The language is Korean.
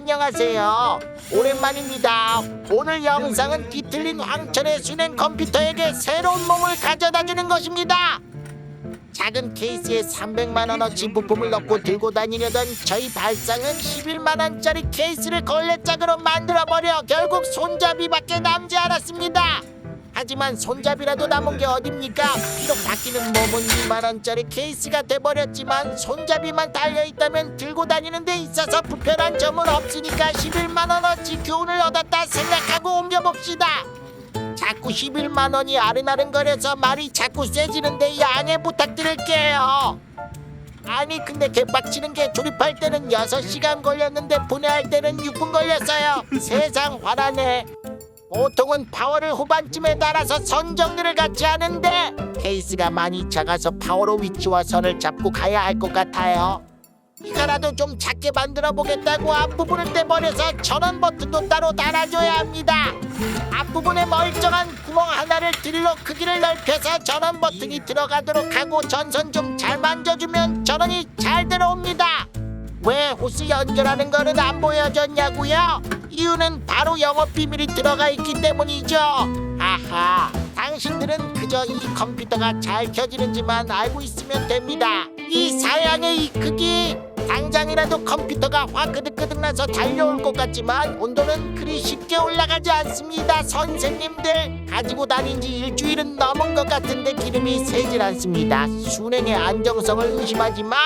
안녕하세요. 오랜만입니다. 오늘 영상은 뒤틀린 황천의 순행 컴퓨터에게 새로운 몸을 가져다 주는 것입니다. 작은 케이스에 300만 원어치 부품을 넣고 들고 다니려던 저희 발상은 11만 원짜리 케이스를 걸레짝으로 만들어 버려 결국 손잡이밖에 남지 않았습니다. 하지만 손잡이라도 남은 게 어딥니까? 비록 바뀌는 몸은 2만 원짜리 케이스가 돼버렸지만 손잡이만 달려 있다면 들고 다니는 데 있어서 불편한 점은 없으니까 11만 원어치 교훈을 얻었다 생각하고 옮겨봅시다. 자꾸 11만 원이 아른아른거려서 말이 자꾸 세지는데 양해 부탁드릴게요. 아니 근데 개빡치는 게 조립할 때는 6시간 걸렸는데 분해할 때는 6분 걸렸어요. 세상 화나네. 보통은 파워를 후반쯤에 달아서 선 정리를 같이 하는데 케이스가 많이 작아서 파워로 위치와 선을 잡고 가야 할 것 같아요. 이거라도 좀 작게 만들어 보겠다고 앞부분을 떼버려서 전원 버튼도 따로 달아줘야 합니다. 앞부분에 멀쩡한 구멍 하나를 드릴로 크기를 넓혀서 전원 버튼이 들어가도록 하고 전선 좀 잘 만져주면 전원이 잘 들어옵니다. 왜 호스 연결하는 거는 안 보여줬냐고요? 이유는 바로 영업 비밀이 들어가 있기 때문이죠. 아하, 당신들은 그저 이 컴퓨터가 잘 켜지는지만 알고 있으면 됩니다. 이 사양의 이 크기, 당장이라도 컴퓨터가 화끄득끄득 나서 달려올 것 같지만 온도는 그리 쉽게 올라가지 않습니다. 선생님들 가지고 다닌 지 일주일은 넘은 것 같은데 기름이 새질 않습니다. 순행의 안정성을 의심하지 마.